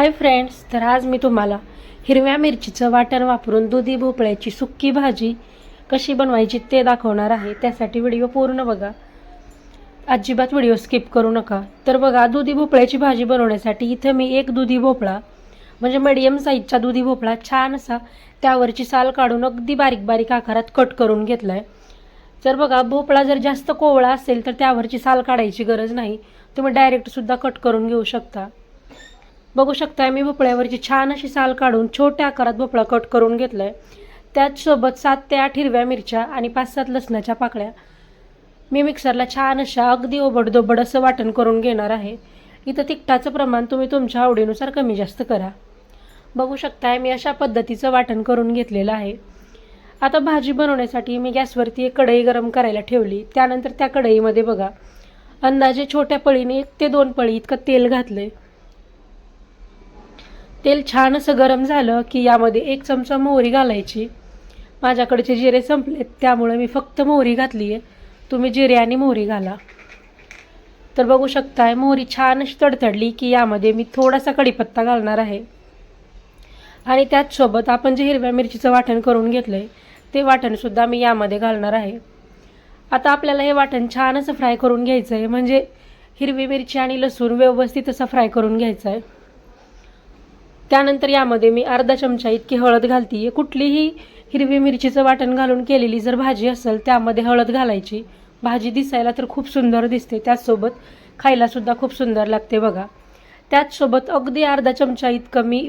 Hi friends तर आज मी तुम्हाला हिरव्या मिरचीचं वाटण वापरून दुधी भोपळ्याची सुक्की भाजी कशी बनवायची ते दाखवणार आहे. त्यासाठी व्हिडिओ पूर्ण बघा. अजिबात व्हिडिओ स्किप करू नका. तर बघा दुधी भोपळ्याची भाजी बनवण्यासाठी इथं मी एक दुधी भोपळा म्हणजे मीडियम साईजचा दुधी भोपळा छान असा त्यावरची साल काढून अगदी बारीक बारीक आकारात कट करून घेतला आहे जर बघा भोपळा जर जास्त कोवळा असेल तर त्यावरची साल काढायची गरज नाही. तुम्ही डायरेक्टसुद्धा कट करून घेऊ शकता. बघू शकताय मी भोपळ्यावरची छान अशी साल काढून छोट्या आकारात भोपळा कट करून घेतला आहे त्याचसोबत सात ते आठ हिरव्या मिरच्या आणि पाच सात लसणाच्या पाकळ्या. मी मिक्सरला छान अशा अगदी ओबडदोबड असं वाटण करून घेणार आहे. इथं तिखटाचं प्रमाण तुम्ही तुमच्या आवडीनुसार कमी जास्त करा. बघू शकताय मी अशा पद्धतीचं वाटण करून घेतलेलं आहे. आता भाजी बनवण्यासाठी मी गॅसवरती एक कढई गरम करायला ठेवली. त्यानंतर त्या कढईमध्ये बघा अंदाजे छोट्या पळीने एक ते दोन पळी इतकं तेल घातलं आहे तेल छान असं गरम झालं की यामध्ये एक चमचा मोहरी घालायची. माझ्याकडचे जिरे संपलेत त्यामुळे मी फक्त मोहरी घातली आहे. तुम्ही जिरे आणि मोहरी घाला. तर बघू शकताय मोहरी छान अशी तडतडली की यामध्ये मी थोडासा कढीपत्ता घालणार आहे. आणि त्याचसोबत आपण जे हिरव्या मिरचीचं वाटण करून घेतलं आहे ते वाटणसुद्धा मी यामध्ये घालणार आहे. आता आपल्याला हे वाटण छान असं फ्राय करून घ्यायचं आहे म्हणजे हिरवी मिरची आणि लसूण व्यवस्थित असं फ्राय करून घ्यायचं आहे त्यानंतर यामध्ये मी अर्धा चमचा इतकी हळद घालते. कुठलीही हिरवी मिरचीचं वाटण घालून केलेली जर भाजी असेल त्यामध्ये हळद घालायची. भाजी दिसायला तर खूप सुंदर दिसते. त्याचसोबत खायलासुद्धा खूप सुंदर लागते बघा. त्याचसोबत अगदी अर्धा चमचा इतकं मी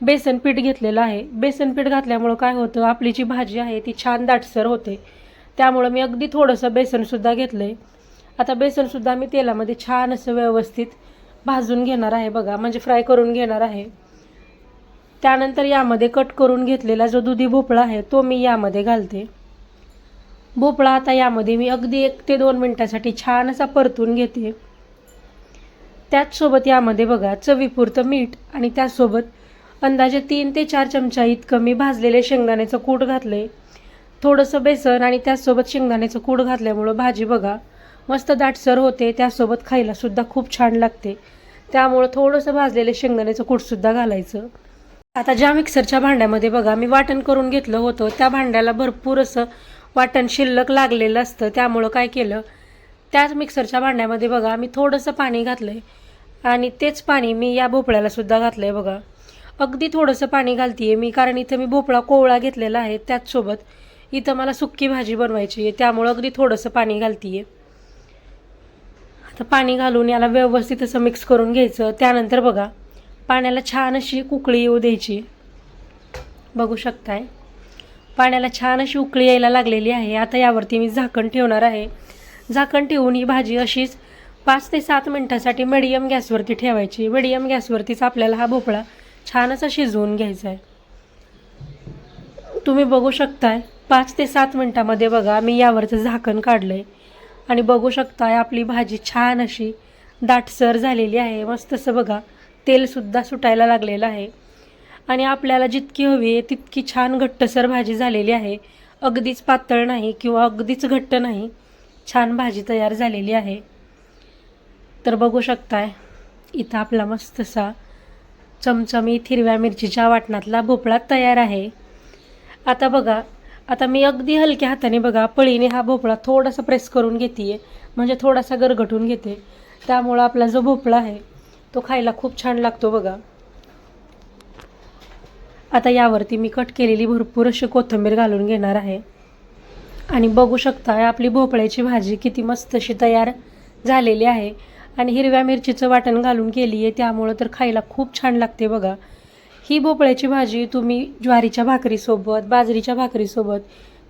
बेसन पीठ घेतलेलं आहे. बेसन पीठ घातल्यामुळं काय होतं आपली जी भाजी आहे ती छान दाटसर होते. त्यामुळं मी अगदी थोडंसं बेसनसुद्धा घेतलं आहे आता बेसनसुद्धा मी तेलामध्ये छान असं व्यवस्थित भाजून घेणार आहे बघा. म्हणजे फ्राय करून घेणार आहे. त्यानंतर यामध्ये कट करून घेतलेला जो दुधी भोपळा आहे तो मी यामध्ये घालते. भोपळा आता यामध्ये मी अगदी एक ते दोन मिनटासाठी छान असा परतून घेते. त्याचसोबत यामध्ये बघा चवीपुरतं मीठ आणि त्याचसोबत अंदाजे तीन ते चार चमचा इतकं मी भाजलेले शेंगदाण्याचं कूट घातलं थोडंसं बेसन आणि त्याचसोबत शेंगदाण्याचं कूट घातल्यामुळं भाजी बघा मस्त दाटसर होते. त्यासोबत खायलासुद्धा खूप छान लागते. त्यामुळं थोडंसं भाजलेले शेंगदाण्याचं कूटसुद्धा घालायचं. आता ज्या मिक्सरच्या भांड्यामध्ये बघा मी वाटण करून घेतलं होतं त्या भांड्याला भरपूर असं वाटण शिल्लक लागलेलं असतं. त्यामुळं काय केलं त्याच मिक्सरच्या भांड्यामध्ये बघा मी थोडंसं पाणी घातलं आहे आणि तेच पाणी मी या भोपळ्यालासुद्धा घातलं आहे बघा. अगदी थोडंसं पाणी घालते आहे मी कारण इथं मी भोपळा कोवळा घेतलेला आहे त्याचसोबत इथं मला सुक्की भाजी बनवायची आहे त्यामुळं अगदी थोडंसं पाणी घालते आहे आता पाणी घालून याला व्यवस्थित असं मिक्स करून घ्यायचं. त्यानंतर बघा पाण्याला छान अशी उकळी येऊ द्यायची. बघू शकताय. पाण्याला छान अशी उकळी यायला लागलेली आहे. आता यावरती मी झाकण ठेवणार आहे. झाकण ठेवून ही भाजी अशीच पाच ते सात मिनटासाठी मिडियम गॅसवरती ठेवायची. मिडियम गॅसवरतीच आपल्याला हा भोपळा छान असा शिजवून घ्यायचा आहे. तुम्ही बघू शकताय पाच ते सात मिनटामध्ये बघा मी यावरचं झाकण काढलं आहे आणि बघू शकताय आपली भाजी छान अशी दाटसर झालेली आहे. मस्त असं बघा तेलसुद्धा सुटायला लागलेलं आहे. आणि आपल्याला जितकी हवी आहे तितकी छान घट्टसर भाजी झालेली आहे. अगदीच पातळ नाही किंवा अगदीच घट्ट नाही छान भाजी तयार झालेली आहे. तर बघू शकताय इथं आपला मस्तसा चमचमीत हिरव्या मिरचीच्या वाटणातला भोपळा तयार आहे. आता बघा आता मी अगदी हलक्या हाताने बघा पळीने हा भोपळा थोडासा प्रेस करून घेते म्हणजे थोडासा गरगटून घेते. त्यामुळं आपला जो भोपळा आहे तो खायला खूप छान लागतो बघा. आता यावरती मी कट केलेली भरपूर अशी कोथिंबीर घालून घेणार आहे. आणि बघू शकता आपली भोपळ्याची भाजी किती मस्त अशी तयार झालेली आहे. आणि हिरव्या मिरचीचं वाटण घालून केली आहे त्यामुळं तर खायला खूप छान लागते बघा. ही भोपळ्याची भाजी तुम्ही ज्वारीच्या भाकरीसोबत बाजरीच्या भाकरीसोबत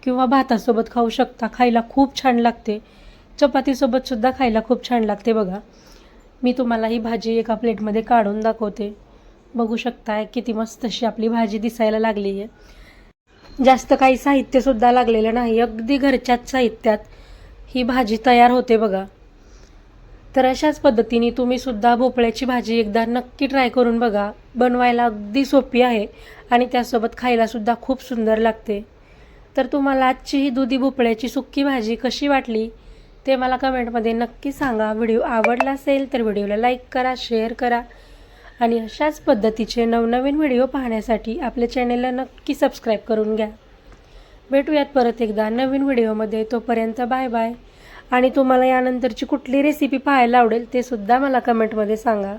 किंवा भातासोबत खाऊ शकता. खायला खूप छान लागते. चपातीसोबतसुद्धा खायला खूप छान लागते बघा. मी तुम्हाला ही भाजी एका प्लेटमध्ये काढून दाखवते. बघू शकताय किती मस्त अशी आपली भाजी दिसायला लागली आहे जास्त काही साहित्यसुद्धा लागलेलं नाही. अगदी घरच्याच साहित्यात ही भाजी तयार होते बघा. तर अशाच पद्धतीने तुम्ही सुद्धा भोपळ्याची भाजी एकदा नक्की ट्राय करून बघा. बनवायला अगदी सोपी आहे आणि त्यासोबत खायलासुद्धा खूप सुंदर लागते. तर तुम्हाला आजची ही दुधी भोपळ्याची सुक्की भाजी कशी वाटली? ते मला कमेंटमध्ये नक्की सांगा. व्हिडिओ आवडला असेल तर व्हिडिओला लाईक करा शेअर करा. आणि अशाच पद्धतीचे नवनवीन व्हिडिओ पाहण्यासाठी आपल्या चॅनेलला नक्की सबस्क्राईब करून घ्या. भेटूयात परत एकदा नवीन व्हिडिओमध्ये. तोपर्यंत बाय बाय. आणि तुम्हाला यानंतरची कुठली रेसिपी पाहायला आवडेल ते सुद्धा मला कमेंटमध्ये सांगा.